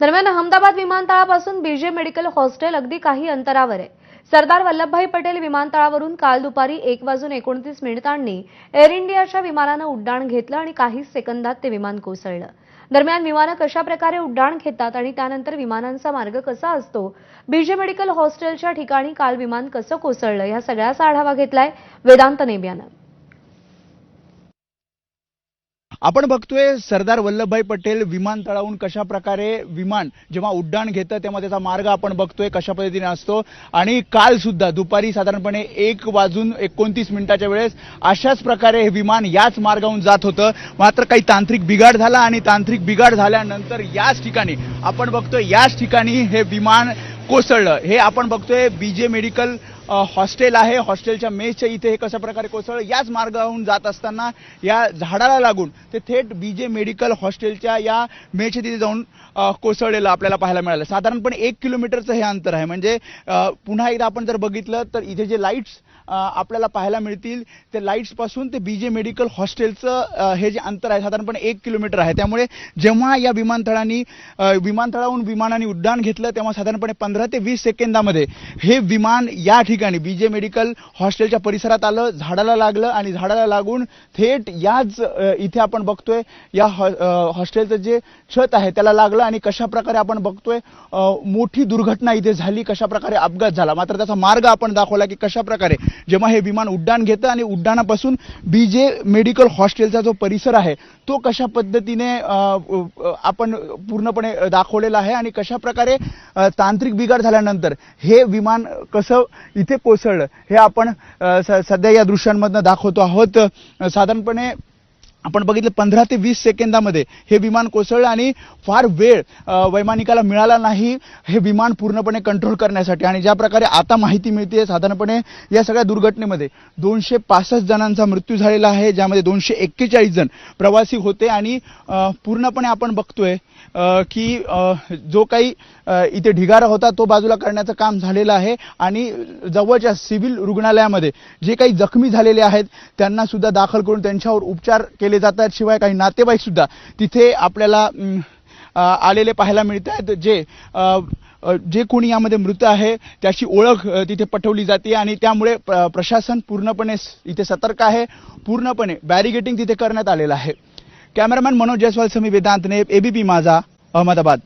दरम्यान अहमदाबाद विमानतळापासून BJ medical hostel अगदी काही अंतरावर आहे. सरदार वल्लभभाई पटेल विमानतळावरून काल दुपारी एक वाजून एकोणतीस मिनिटांनी एअर इंडियाच्या विमानानं उड्डाण घेतलं आणि काहीच सेकंदात ते विमान कोसळलं. दरम्यान विमानं कशा प्रकारे उड्डाण घेतात आणि त्यानंतर विमानांचा मार्ग कसा असतो बीजे मेडिकल हॉस्टेलच्या ठिकाणी काल विमान कसं कोसळलं या सगळ्याचा आढावा घेतलाय वेदांत नेबियानं. आपण बघतोय सरदार वल्लभभाई पटेल विमानतळाहून कशा प्रकारे विमान जेव्हा उड्डाण घेतं तेव्हा त्याचा मार्ग आपण बघतोय कशा पद्धतीने असतो. आणि काल सुद्धा दुपारी साधारणपणे एक वाजून एकोणतीस मिनिटाच्या वेळेस अशाच प्रकारे हे विमान याच मार्गाहून जात होतं. मात्र काही तांत्रिक बिघाड झाला आणि तांत्रिक बिघाड झाल्यानंतर याच ठिकाणी आपण बघतोय याच ठिकाणी हे विमान कोसळलं. हे आपण बघतोय बीजे मेडिकल हॉस्टेल आहे. हॉस्टेलच्या मेसच्या इथे हे कशा प्रकारे कोसळलं? याच मार्गाहून जात असताना या झाडाला लागून ते थेट बी जे मेडिकल हॉस्टेलच्या या मेच्या तिथे जाऊन कोसळलेलं आपल्याला पाहायला मिळालं. साधारणपणे एक किलोमीटरचं हे अंतर आहे. म्हणजे पुन्हा एकदा आपण जर बघितलं तर इथे जे लाईट्स आपल्याला पाहायला मिळतील. ते लाईट्सपासून ते बीजे मेडिकल हॉस्टेलचं हे जे अंतर आहे साधारणपणे एक किलोमीटर आहे. त्यामुळे जेव्हा या विमानतळांनी विमानतळाहून विमानाने उड्डाण घेतलं तेव्हा साधारणपणे पंधरा ते वीस सेकंदामध्ये हे विमान या ठिकाणी बीजे मेडिकल हॉस्टेलच्या परिसरात आलं झाडाला लागलं आणि झाडाला लागून थेट याच इथे आपण बघतोय या हॉ- हॉस्टेलचं जे छत आहे त्याला लागलं आणि कशा प्रकारे आपण बघतोय मोठी दुर्घटना इथे झाली कशा प्रकारे अपघात झाला. मात्र त्याचा मार्ग आपण दाखवला की कशा प्रकारे जेव्हा हे विमान उड्डाण घेतं आणि उड्डाणापासून बी जे मेडिकल हॉस्टेलचा जो परिसर आहे तो कशा पद्धतीने आपण पूर्णपणे दाखवलेला आहे आणि कशा प्रकारे तांत्रिक बिघाड झाल्यानंतर हे विमान कसं इथे कोसळलं हे आपण स- सध्या या दृश्यांमधनं दाखवतो आहोत. साधारणपणे आपण बघितलं पंधरा ते वीस सेकंदामध्ये हे विमान कोसळलं आणि फार वेळ वैमानिकाला मिळाला नाही हे विमान पूर्णपणे कंट्रोल करण्यासाठी. आणि ज्या प्रकारे आता माहिती मिळते साधारणपणे या सगळ्या दुर्घटनेमध्ये दोनशे पासष्ट जणांचा मृत्यू झालेला आहे ज्यामध्ये दोनशे एक्केचाळीस जण प्रवासी होते आणि पूर्णपणे आपण बघतोय की जो काही इथे ढिगारा होता तो बाजूला करण्याचं काम झालेलं आहे आणि जवळच्या सिव्हिल रुग्णालयामध्ये जे काही जखमी झालेले आहेत त्यांना सुद्धा दाखल करून त्यांच्यावर उपचार केले जातात शिवाय काही नातेवाईक सुद्धा तिथे आपल्याला आलेले पाहायला मिळत आहेत. जे जे कोणी यामध्ये मृत आहे त्याची ओळख तिथे पटवली जाते आणि त्यामुळे प्रशासन पूर्णपणे इथे सतर्क आहे. पूर्णपणे बॅरिगेटिंग तिथे करण्यात आलेलं आहे. कॅमेरामॅन मनोज जयस्वाल समी वेदांतने एबीपी माझा अहमदाबाद.